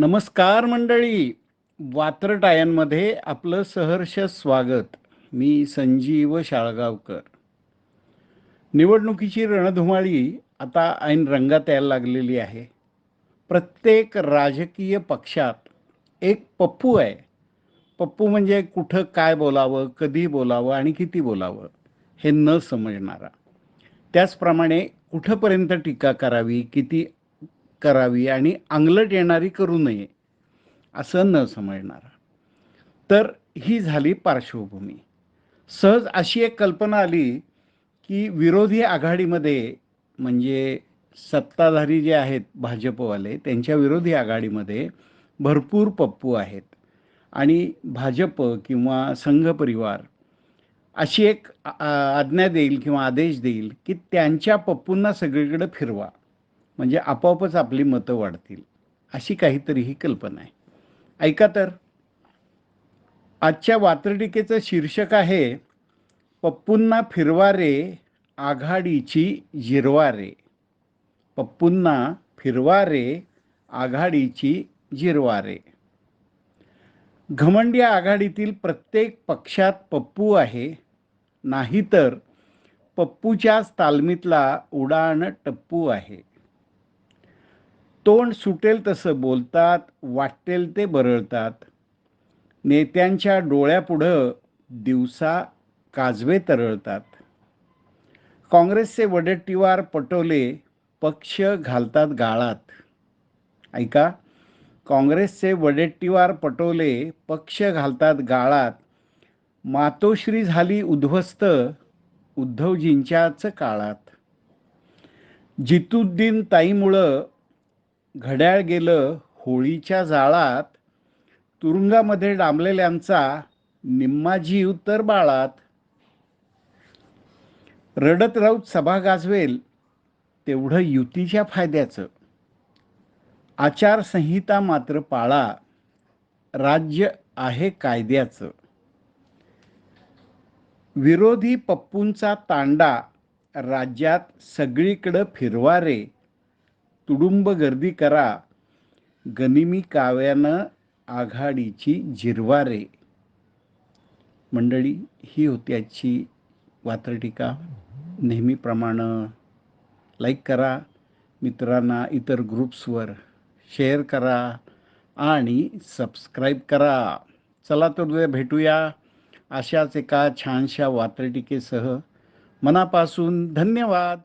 नमस्कार मंडळी. वात्रटायांमध्ये आपलं सहर्ष स्वागत. मी संजीव शाळगावकर. निवडणुकीची रणधुमाळी आता ऐन रंगात यायला लागलेली आहे. प्रत्येक राजकीय पक्षात एक पप्पू आहे. पप्पू म्हणजे कुठं काय बोलावं कधी बोलावं आणि किती बोलावं हे न समजणारा. त्याचप्रमाणे कुठंपर्यंत टीका करावी किती करावी आणि अंगलट येणारी करू नये असं न समजणारा. तर ही झाली पार्श्वभूमी. सहज अशी एक कल्पना आली की विरोधी आघाडीमध्ये म्हणजे सत्ताधारी जे आहेत भाजपवाले त्यांच्या विरोधी आघाडीमध्ये भरपूर पप्पू आहेत. आणि भाजप किंवा संघ परिवार अशी एक आज्ञा देईल किंवा आदेश देईल की त्यांच्या पप्पूंना सगळीकडे फिरवा. म्हणजे आपोआपच आपली मतं वाढतील अशी काहीतरी ही कल्पना आहे. ऐका तर. आजच्या वात्रटिकेचं शीर्षक आहे पप्पूंना फिरवारे आघाडीची जिरवारे पप्पूंना फिरवारे आघाडीची जिरवारे घमंडी आघाडीतील प्रत्येक पक्षात पप्पू आहे. नाहीतर पप्पूच्याच तालमीतला उडाण टप्पू आहे. तोंड सुटेल तसं बोलतात वाटेल ते बरळतात. नेत्यांच्या डोळ्यापुढं दिवसा काजवे तरळतात. काँग्रेसचे वडेट्टीवार पटोले पक्ष घालतात गाळात. ऐका काँग्रेसचे वडेट्टीवार पटोले पक्ष घालतात गाळात. मातोश्री झाली उद्ध्वस्त उद्धवजींच्याच काळात. जितुद्दीन ताईमुळं घड्याळ गेलं होळीच्या जाळात तुरुंगामध्ये डांबलेल्यांचा निम्मा जीव तर बाळात. रडत राऊत सभा गाजवेल तेवढं युतीच्या फायद्याचं. आचारसंहिता मात्र पाळा राज्य आहे कायद्याचं. विरोधी पप्पूंचा तांडा राज्यात सगळीकडं फिरवा रे. तुडुंब गर्दी करा. गनिमी काव्यानं आघाडीची जिरवारे. मंडळी ही होती आजची वात्रटीका नेहमीप्रमाणे लाईक करा. मित्रांना इतर ग्रुप्सवर शेअर करा आणि सबस्क्राईब करा. चला तर उद्या भेटूया अशाच एका छानशा वात्रटिकेसह मनापासून धन्यवाद.